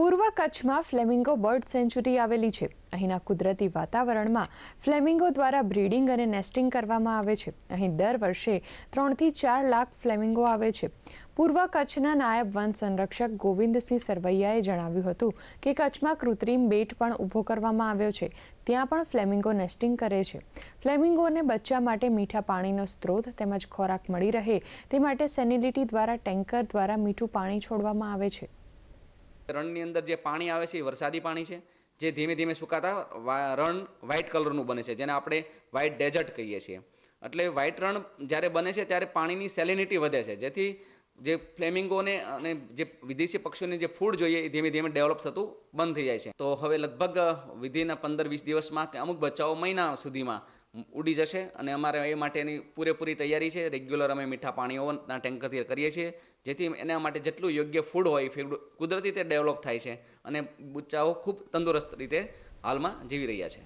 પૂર્વ કચ્છમાં flamingo bird sanctuary આવેલી છે. અહીંના કુદરતી વાતાવરણમાં ફ્લેમિંગો દ્વારા બ્રીડિંગ અને નેસ્ટિંગ કરવામાં આવે છે. અહીં દર વર્ષે ત્રણથી ચાર લાખ ફ્લેમિંગો આવે છે. પૂર્વ કચ્છના નાયબ વન સંરક્ષક ગોવિંદસિંહ સરવૈયાએ જણાવ્યું હતું કે કચ્છમાં કૃત્રિમ બેટ પણ ઊભો કરવામાં આવ્યો છે. ત્યાં પણ ફ્લેમિંગો નેસ્ટિંગ કરે છે. ફ્લેમિંગોને બચ્ચા માટે મીઠા પાણીનો સ્ત્રોત તેમજ ખોરાક મળી રહે તે માટે સેનિલિટી દ્વારા ટેન્કર દ્વારા મીઠું પાણી છોડવામાં આવે છે. રણની અંદર જે પાણી આવે છે એ વરસાદી પાણી છે, જે ધીમે ધીમે સુકાતા રણ વ્હાઇટ કલરનું બને છે, જેને આપણે વ્હાઇટ ડેઝર્ટ કહીએ છીએ. એટલે વ્હાઇટ રણ જ્યારે બને છે ત્યારે પાણીની સેલિનિટી વધે છે. જેથી જે ફ્લેમિંગોને અને જે વિદેશી પક્ષીઓને જે ફૂડ જોઈએ એ ધીમે ધીમે ડેવલપ થતું બંધ થઈ જાય છે. તો હવે લગભગ વિધિના પંદર વીસ દિવસમાં કે અમુક બચ્ચાઓ મહિના સુધીમાં ઉડી જશે અને અમારે એ માટેની પૂરેપૂરી તૈયારી છે. રેગ્યુલર અમે મીઠા પાણીઓના ટેન્કરથી કરીએ છીએ, જેથી એના માટે જેટલું યોગ્ય ફૂડ હોય ફૂડ કુદરતી રીતે ડેવલપ થાય છે અને બચ્ચાઓ ખૂબ તંદુરસ્ત રીતે હાલમાં જીવી રહ્યા છે.